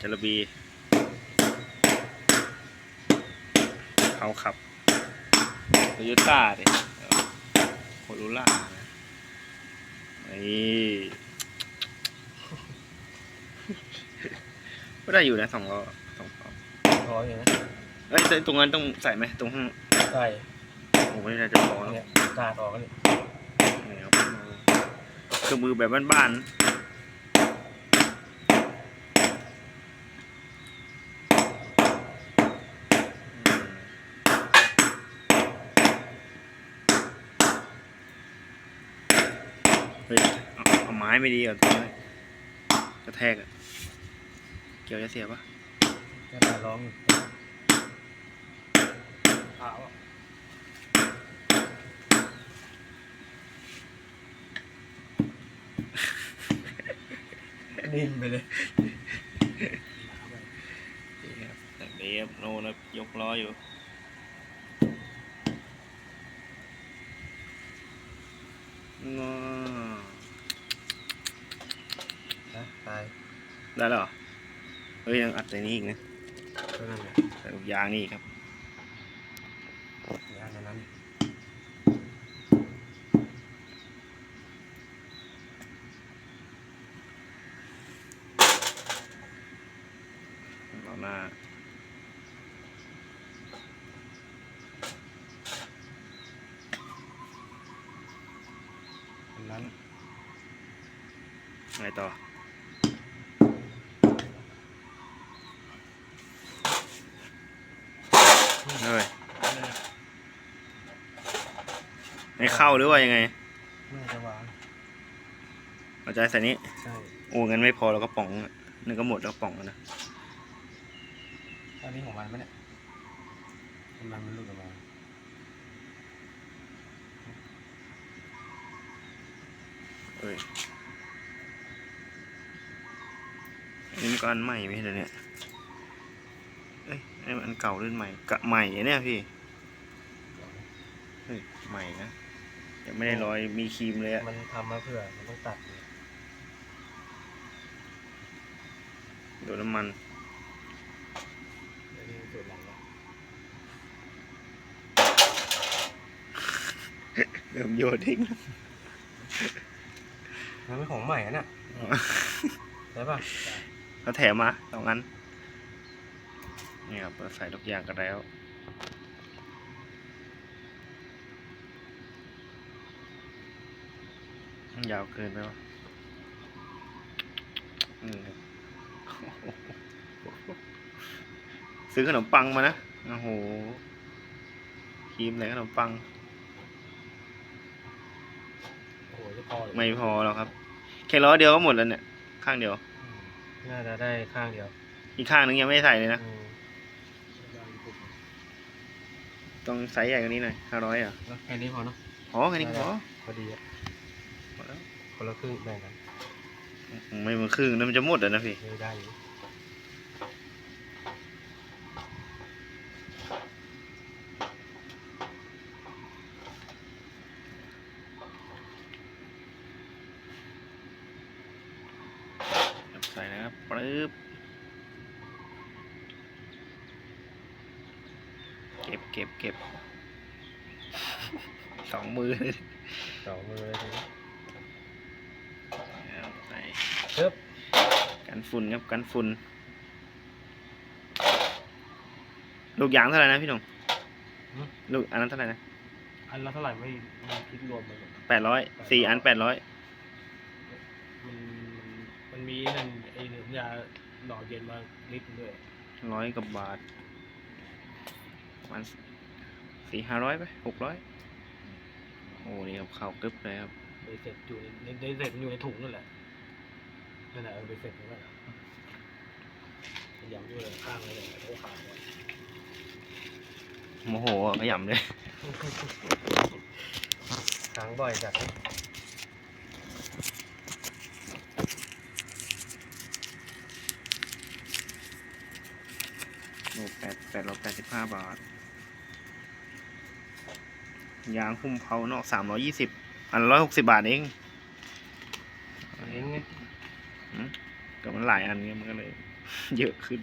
จระบีเขาขับโตโยต้าดิโคโรล่านี่ก็ได้อยู่นะสองล้อสองล้อพออยู่นะเอ้ยแต่ตรงนั้นต้องใส่ไหมตรงข้างใช่โอ้ไม่น่าจะพอแล้วเนี่ยกาดออกนี่นี่ครับเครื่องมือแบบบ้านๆ เฮ้ยเอาเอาไม้ไม่ดีเหรอะตรงนี้กระแทกอะเกี่ยวจะเสียปะกาดร้องอยู่ขาวอะดินไปเลยนี่ครับแต่เดฟโน่นนะยกล้ออยู่งอ นะตาย ได้แล้วเหรอเฮ้ยยังอัดในนี้อีกนะก็นั่นแหละใส่ลูกยางนี่อีกครับ ยางในนั้นล้อหน้าอันนั้นไงต่อ เฮ้ย ไม่เข้าหรือว่ายังไงน่าจะวางเอาใจใส่นี้ใช่โอ้งั้นไม่พอเราก็ป่องอะนึกก็หมดแล้วป่องแล้วนะอันนี้ของมันไหมเนี่ยมันมันหลุดออกมาเอ้ยอันนี้มันก็อันใหม่ไม่ใช่เหรอเนี่ยเอ้ยอันนี้มันอันเก่าหรืออันใหม่กะใหม่เนี่ยพี่ เฮ้ย ใหม่นะ ยังไม่ได้รอยมีครีมเลยอะมันทำมาเพื่อมันต้องตัดเนี่ยโดนน้ำมันอันนี้ส่วนหลังแล้วเริ่มโยนทิ้งมันเป็นของใหม่อะเนี่ยใช่ป่ะเขาแถมมาสองอันนี่ครับเราใส่ลูกยางกันแล้ว ยาวเกินไปวะอืมครับซื้อขนมปังมานะ โอ้โห ครีมอะไรขนมปัง โอ้โหจะพอหรือไม่พอหรอกครับ แค่ล้อเดียวก็หมดแล้วเนี่ย ข้างเดียวอืมน่าจะได้ข้างเดียวอีกข้างนึงยังไม่ได้ใส่เลยนะ อืมต้องไซส์ใหญ่กว่านี้หน่อยห้าร้อยอะแล้วแค่นี้พอเนาะพอแค่นี้ก็พอ พอดีอะพอแล้ว คนละครึ่งแบ่งกันไม่มาครึ่งนะมันจะหมดอะนะพี่ไม่ได้อยู่ใส่นะครับปึ๊บเก็บเก็บเก็บ สองมือเลยสองมือเลยทีนี้นะครับใส่ เพิ่มกันฝุ่นครับกันฝุ่นลูกยางเท่าไหร่นะพี่หนุ่มลูกอันนั้นเท่าไหร่นะอันละเท่าไหร่ไม่ไม่คิดรวมไปหมด แปดร้อยสี่อันแปดร้อยมันมันมันมีนั่นไอ้หนึ่งยาหล่อเย็นมาลิตรด้วยร้อยกับบาทประมาณสี่ห้าร้อยไปหกร้อยโอ้นี่ครับเข้ากึบเลยครับเบสเสร็จอยู่ในเบสเสร็จมันอยู่ในถุงนั่นแหละ นั่นแหละเออเบสเสร็จนั่นแหละพยายามด้วยเลยข้างเลยเลยโอ้ขาดเลยโมโหอะขยำเลยค้างบ่อยจัดโอ้แปดแปดร้อยแปดสิบห้าบาท ยางหุ้มเผานอกสามร้อยี่สิบอันร้อยหกสิบาทเอง หลายอันเนี้ยมันก็เลย เยอะขึ้น